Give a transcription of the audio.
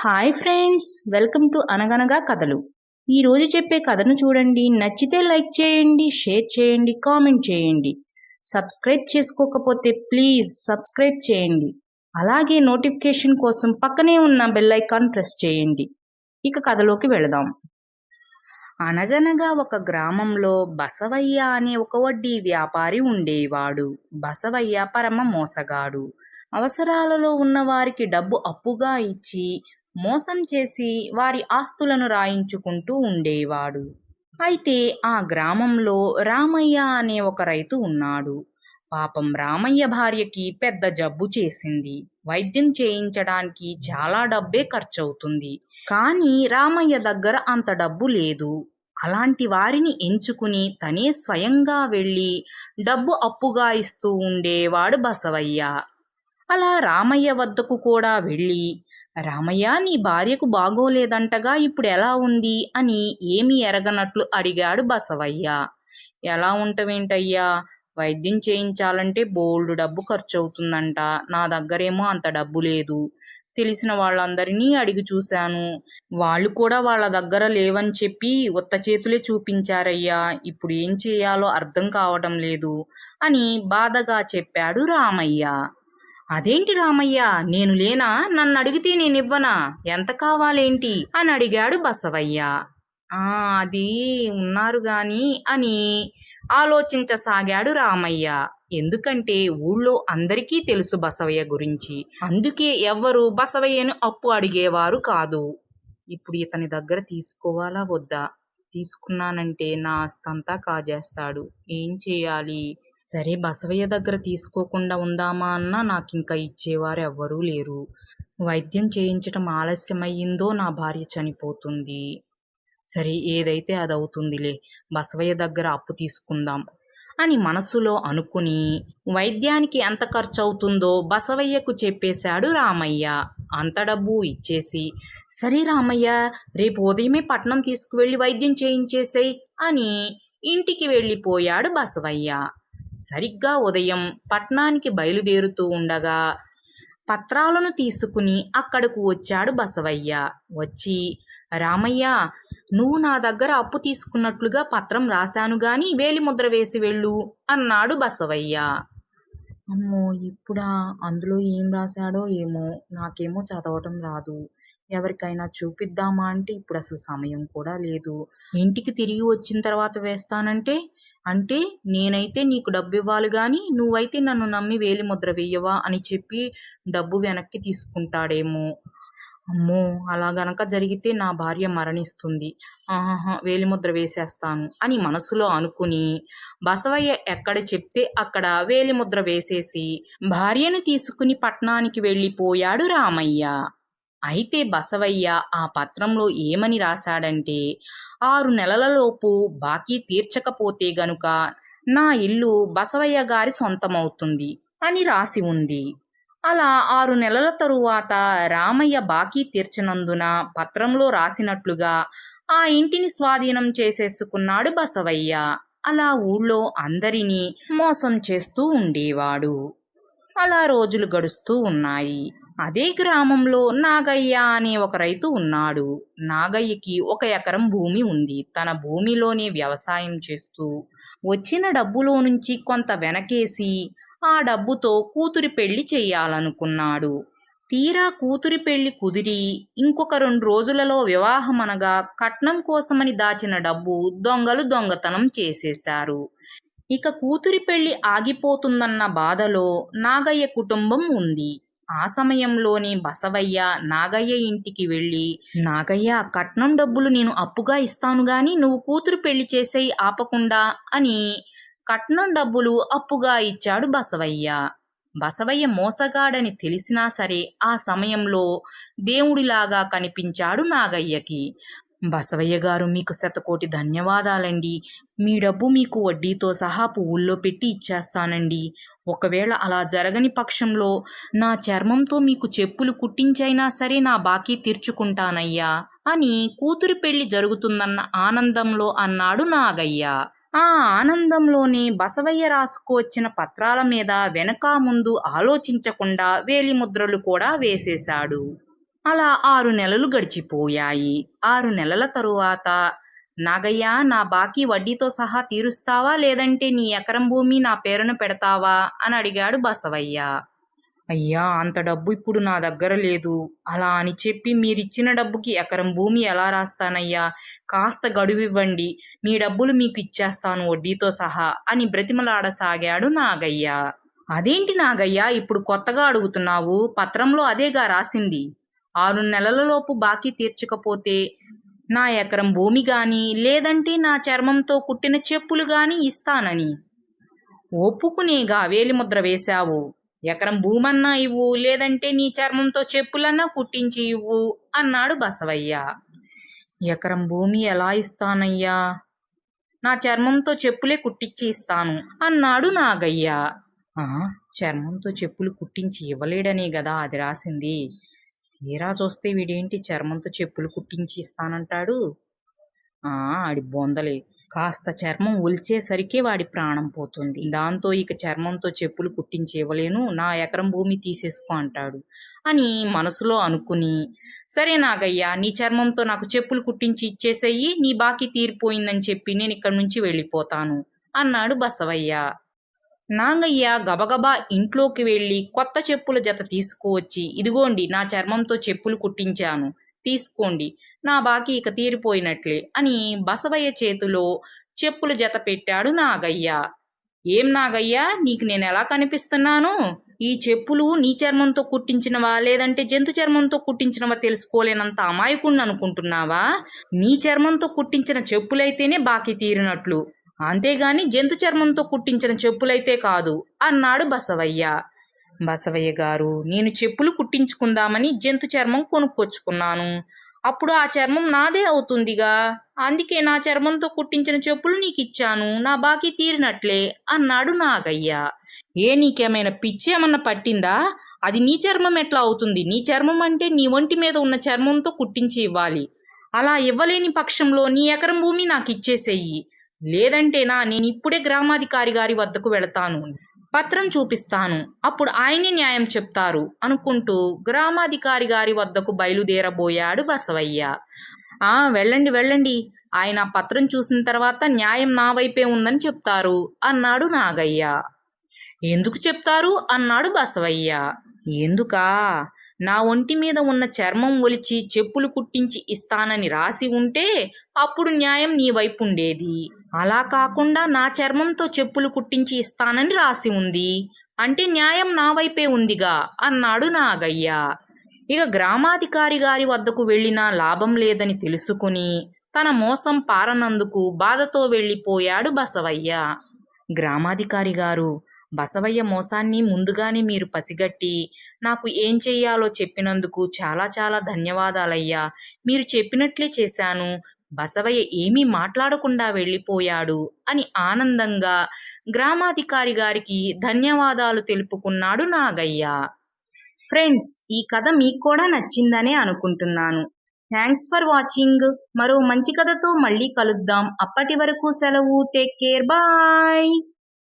Hi friends welcome to అనగనగా కథలు. ఈ రోజు చెప్పే కథను చూడండి. నచ్చితే లైక్ చేయండి షేర్ చేయండి కామెంట్ చేయండి. సబ్స్క్రైబ్ చేసుకోకపోతే ప్లీజ్ సబ్స్క్రైబ్ చేయండి. అలాగే నోటిఫికేషన్ కోసం పక్కనే ఉన్న బెల్ ఐకాన్ ప్రెస్ చేయండి. ఇక కథలోకి వెళదాం. అనగనగా ఒక గ్రామంలో బసవయ్య అనే ఒక వడ్డీ వ్యాపారి ఉండేవాడు. బసవయ్య పరమ మోసగాడు. అవసరాలలో ఉన్న వారికి డబ్బు అప్పుగా ఇచ్చి మోసం చేసి వారి ఆస్తులను రాయించుకుంటూ ఉండేవాడు. అయితే ఆ గ్రామంలో రామయ్య అనే ఒక రైతు ఉన్నాడు. పాపం రామయ్య భార్యకి పెద్ద జబ్బు చేసింది. వైద్యం చేయించడానికి చాలా డబ్బే ఖర్చవుతుంది. కానీ రామయ్య దగ్గర అంత డబ్బు లేదు. అలాంటి వారిని ఎంచుకుని తనే స్వయంగా వెళ్ళి డబ్బు అప్పుగా ఇస్తూ ఉండేవాడు బసవయ్య. అలా రామయ్య వద్దకు కూడా వెళ్ళి రామయ్య నీ భార్యకు బాగోలేదంటగా ఇప్పుడు ఎలా ఉంది? అని ఏమి ఎరగనట్లు అడిగాడు బసవయ్య. ఎలా ఉంటవేంటయ్యా? వైద్యం చేయించాలంటే బోల్డ్ డబ్బు ఖర్చు అవుతుందంట నా దగ్గరేమో అంత డబ్బు లేదు. తెలిసిన వాళ్ళందరినీ అడిగి చూశాను. వాళ్ళు కూడా వాళ్ళ దగ్గర లేవని చెప్పి ఉత్త చేతులే చూపించారయ్యా. ఇప్పుడు ఏం చేయాలో అర్థం కావడం లేదు అని బాధగా చెప్పాడు రామయ్య. అదేంటి రామయ్య? నేను లేనా? నన్ను అడిగితే నేనివ్వనా? ఎంత కావాలేంటి? అని అడిగాడు బసవయ్య. ఆ అది ఉన్నారు గాని అని ఆలోచించసాగాడు రామయ్య. ఎందుకంటే ఊళ్ళో అందరికీ తెలుసు బసవయ్య గురించి. అందుకే ఎవ్వరు బసవయ్యను అప్పు అడిగేవారు కాదు. ఇప్పుడు ఇతని దగ్గర తీసుకోవాలా వద్దా? తీసుకున్నానంటే నా ఆస్తంతా కాజేస్తాడు. ఏం చేయాలి? సరే బసవయ్య దగ్గర తీసుకోకుండా ఉందామా అన్నా నాకు ఇంకా ఇచ్చేవారు ఎవ్వరూ లేరు. వైద్యం చేయించటం ఆలస్యమయ్యిందో నా భార్య చనిపోతుంది. సరే ఏదైతే అది అవుతుందిలే బసవయ్య దగ్గర అప్పు తీసుకుందాం అని మనసులో అనుకుని వైద్యానికి ఎంత ఖర్చు అవుతుందో బసవయ్యకు చెప్పేశాడు రామయ్య. అంత డబ్బు ఇచ్చేసి సరే రామయ్య రేపు ఉదయమే పట్నం తీసుకువెళ్ళి వైద్యం చేయించేసేయ్ అని ఇంటికి వెళ్ళిపోయాడు బసవయ్య. సరిగ్గా ఉదయం పట్నానికి బయలుదేరుతూ ఉండగా పత్రాలను తీసుకుని అక్కడకు వచ్చాడు బసవయ్య. వచ్చి రామయ్య నువ్వు నా దగ్గర అప్పు తీసుకున్నట్లుగా పత్రం రాశాను గాని వేలిముద్ర వేసి వెళ్ళు అన్నాడు బసవయ్య. అమ్మో ఇప్పుడా? అందులో ఏం రాశాడో ఏమో? నాకేమో చదవటం రాదు. ఎవరికైనా చూపిద్దామా? అంటే ఇప్పుడు అసలు సమయం కూడా లేదు. ఇంటికి తిరిగి వచ్చిన తర్వాత వేస్తానంటే అంటే నేనైతే నీకు డబ్బు ఇవ్వాలి కానీ నువ్వైతే నన్ను నమ్మి వేలి ముద్ర వేయవా అని చెప్పి డబ్బు వెనక్కి తీసుకుంటాడేమో. అమ్మో అలా గనక జరిగితే నా భార్య మరణిస్తుంది. ఆహాహా వేలిముద్ర వేసేస్తాను అని మనసులో అనుకుని బసవయ్య ఎక్కడ చెప్తే అక్కడ వేలిముద్ర వేసేసి భార్యను తీసుకుని పట్నానికి వెళ్ళిపోయాడు రామయ్య. అయితే బసవయ్య ఆ పత్రంలో ఏమని రాశాడంటే ఆరు నెలలలోపు బాకీ తీర్చకపోతే గనుక నా ఇల్లు బసవయ్య గారి సొంతమవుతుంది అని రాసి ఉంది. అలా ఆరు నెలల తరువాత రామయ్య బాకీ తీర్చనందున పత్రంలో రాసినట్లుగా ఆ ఇంటిని స్వాధీనం చేసేసుకున్నాడు బసవయ్య. అలా ఊళ్ళో అందరినీ మోసం చేస్తూ ఉండేవాడు. అలా రోజులు గడుస్తూ ఉన్నాయి. అదే గ్రామంలో నాగయ్య అనే ఒక రైతు ఉన్నాడు. నాగయ్యకి ఒక ఎకరం భూమి ఉంది. తన భూమిలోనే వ్యవసాయం చేస్తూ వచ్చిన డబ్బులో నుంచి కొంత వెనకేసి ఆ డబ్బుతో కూతురి పెళ్ళి చేయాలనుకున్నాడు. తీరా కూతురి పెళ్ళి కుదిరి ఇంకొక రెండు రోజులలో వివాహం అనగా కట్నం కోసమని దాచిన డబ్బు దొంగలు దొంగతనం చేసేశారు. ఇక కూతురి పెళ్ళి ఆగిపోతుందన్న బాధలో నాగయ్య కుటుంబం ఉంది. ఆ సమయంలోనే బసవయ్య నాగయ్య ఇంటికి వెళ్ళి నాగయ్య కట్నం డబ్బులు నేను అప్పుగా ఇస్తాను గాని నువ్వు కూతురు పెళ్ళి చేసేయి ఆపకుండా అని కట్నం డబ్బులు అప్పుగా ఇచ్చాడు బసవయ్య. బసవయ్య మోసగాడని తెలిసినా సరే ఆ సమయంలో దేవుడిలాగా కనిపించాడు నాగయ్యకి. బసవయ్య గారు మీకు శతకోటి ధన్యవాదాలండి. మీ డబ్బు మీకు వడ్డీతో సహా పువ్వుల్లో పెట్టి ఇచ్చేస్తానండి. ఒకవేళ అలా జరగని పక్షంలో నా చర్మంతో మీకు చెప్పులు కుట్టించైనా సరే నా బాకీ తీర్చుకుంటానయ్యా అని కూతురు పెళ్ళి జరుగుతుందన్న ఆనందంలో అన్నాడు నాగయ్య. ఆ ఆనందంలోనే బసవయ్య రాసుకువచ్చిన పత్రాల మీద వెనక ముందు ఆలోచించకుండా వేలిముద్రలు కూడా వేసేశాడు. అలా ఆరు నెలలు గడిచిపోయాయి. ఆరు నెలల తరువాత నాగయ్య నా బాకీ వడ్డీతో సహా తీరుస్తావా? లేదంటే నీ ఎకరం భూమి నా పేరును పెడతావా? అని అడిగాడు బసవయ్య. అయ్యా అంత డబ్బు ఇప్పుడు నా దగ్గర లేదు. అలా అని చెప్పి మీరిచ్చిన డబ్బుకి ఎకరం భూమి ఎలా రాస్తానయ్యా? కాస్త గడువివ్వండి. మీ డబ్బులు మీకు ఇచ్చేస్తాను వడ్డీతో సహా అని బ్రతిమలాడసాగాడు నాగయ్య. అదేంటి నాగయ్య ఇప్పుడు కొత్తగా అడుగుతున్నావు? పత్రంలో అదేగా రాసింది. ఆరు నెలలలోపు బాకీ తీర్చకపోతే నా ఎకరం భూమి గాని లేదంటే నా చర్మంతో కుట్టిన చెప్పులు గాని ఇస్తానని. ఒప్పుకునేగా వేలిముద్ర వేశావు. ఎకరం భూమన్నా ఇవ్వు లేదంటే నీ చర్మంతో చెప్పులన్నా కుట్టించి ఇవ్వు అన్నాడు బసవయ్య. ఎకరం భూమి ఎలా ఇస్తానయ్యా? నా చర్మంతో చెప్పులే కుట్టించి ఇస్తాను అన్నాడు నాగయ్య. ఆ, చర్మంతో చెప్పులు కుట్టించి ఇవ్వలేడనే కదా అది రాసింది. తీరా చూస్తే వీడేంటి చర్మంతో చెప్పులు కుట్టించి ఇస్తానంటాడు ఆ ఆడి బొందలే. కాస్త చర్మం ఒలిచేసరికి వాడి ప్రాణం పోతుంది. దాంతో ఇక చర్మంతో చెప్పులు కుట్టించి ఇవ్వలేను నా ఎకరం భూమి తీసేసుకో అంటాడు. అని మనసులో అనుకుని సరే నాగయ్య నీ చర్మంతో నాకు చెప్పులు కుట్టించి ఇచ్చేసేయి నీ బాకీ తీరిపోయిందని చెప్పి నేను ఇక్కడి నుంచి వెళ్ళిపోతాను అన్నాడు బసవయ్య. నాగయ్య గబగబా ఇంట్లోకి వెళ్ళి కొత్త చెప్పుల జత తీసుకువచ్చి ఇదిగోండి నా చర్మంతో చెప్పులు కుట్టించాను. తీసుకోండి నా బాకీ ఇక తీరిపోయినట్లే అని బసవయ్య చేతిలో చెప్పుల జత పెట్టాడు నాగయ్య. ఏం నాగయ్య నీకు నేను ఎలా కనిపిస్తున్నాను? ఈ చెప్పులు నీ చర్మంతో కుట్టించినవా లేదంటే జంతు చర్మంతో కుట్టించినవా తెలుసుకోలేనంత అమాయకుణ్ణి అనుకుంటున్నావా నీ చర్మంతో కుట్టించిన చెప్పులైతేనే బాకీ తీరినట్లు. అంతేగాని జంతు చర్మంతో కుట్టించిన చెప్పులైతే కాదు. అన్నాడు బసవయ్య. బసవయ్య గారు నేను చెప్పులు కుట్టించుకుందామని జంతు చర్మం కొనుక్కొచ్చుకున్నాను. అప్పుడు ఆ చర్మం నాదే అవుతుందిగా. అందుకే నా చర్మంతో కుట్టించిన చెప్పులు నీకు ఇచ్చాను నా బాకీ తీరినట్లే అన్నాడు నాగయ్య. ఏ నీకేమైనా పిచ్చి ఏమన్నా పట్టిందా? అది నీ చర్మం ఎట్లా అవుతుంది? నీ చర్మం అంటే నీ ఒంటి మీద ఉన్న చర్మంతో కుట్టించి ఇవ్వాలి. అలా ఇవ్వలేని పక్షంలో నీ ఎకరం భూమి నాకు ఇచ్చేసేయి లేదంటేనా నేను ఇప్పుడే గ్రామాధికారి గారి వద్దకు వెళతాను. పత్రం చూపిస్తాను. అప్పుడు ఆయనే న్యాయం చెప్తారు అనుకుంటూ గ్రామాధికారి గారి వద్దకు బయలుదేరబోయాడు బసవయ్య. ఆ వెళ్ళండి వెళ్ళండి. ఆయన పత్రం చూసిన తర్వాత న్యాయం నా వైపే ఉందని చెప్తారు అన్నాడు నాగయ్య. ఎందుకు చెప్తారు? అన్నాడు బసవయ్య. ఎందుకా? నా ఒంటి మీద ఉన్న చర్మం ఒలిచి చెప్పులు కుట్టించి ఇస్తానని రాసి ఉంటే అప్పుడు న్యాయం నీ వైపు ఉండేది. అలా కాకుండా నా చర్మంతో చెప్పులు కుట్టించి ఇస్తానని రాసి ఉంది. అంటే న్యాయం నా వైపే ఉందిగా అన్నాడు నాగయ్య. ఇక గ్రామాధికారి గారి వద్దకు వెళ్ళినా లాభం లేదని తెలుసుకుని తన మోసం పారనందుకు బాధతో వెళ్ళిపోయాడు బసవయ్య. గ్రామాధికారి గారు బసవయ్య మోసాన్ని ముందుగానే మీరు పసిగట్టి నాకు ఏం చెయ్యాలో చెప్పినందుకు చాలా చాలా ధన్యవాదాలయ్యా. మీరు చెప్పినట్లే చేశాను. బసవయ్య ఏమీ మాట్లాడకుండా వెళ్ళిపోయాడు అని ఆనందంగా గ్రామాధికారి గారికి ధన్యవాదాలు తెలుపుకున్నాడు నాగయ్య. ఫ్రెండ్స్ ఈ కథ మీకు కూడా నచ్చిందనే అనుకుంటున్నాను. Thanks for watching. మరో మంచి కథతో మళ్ళీ కలుద్దాం. అప్పటి వరకు సెలవు. Take care. బాయ్.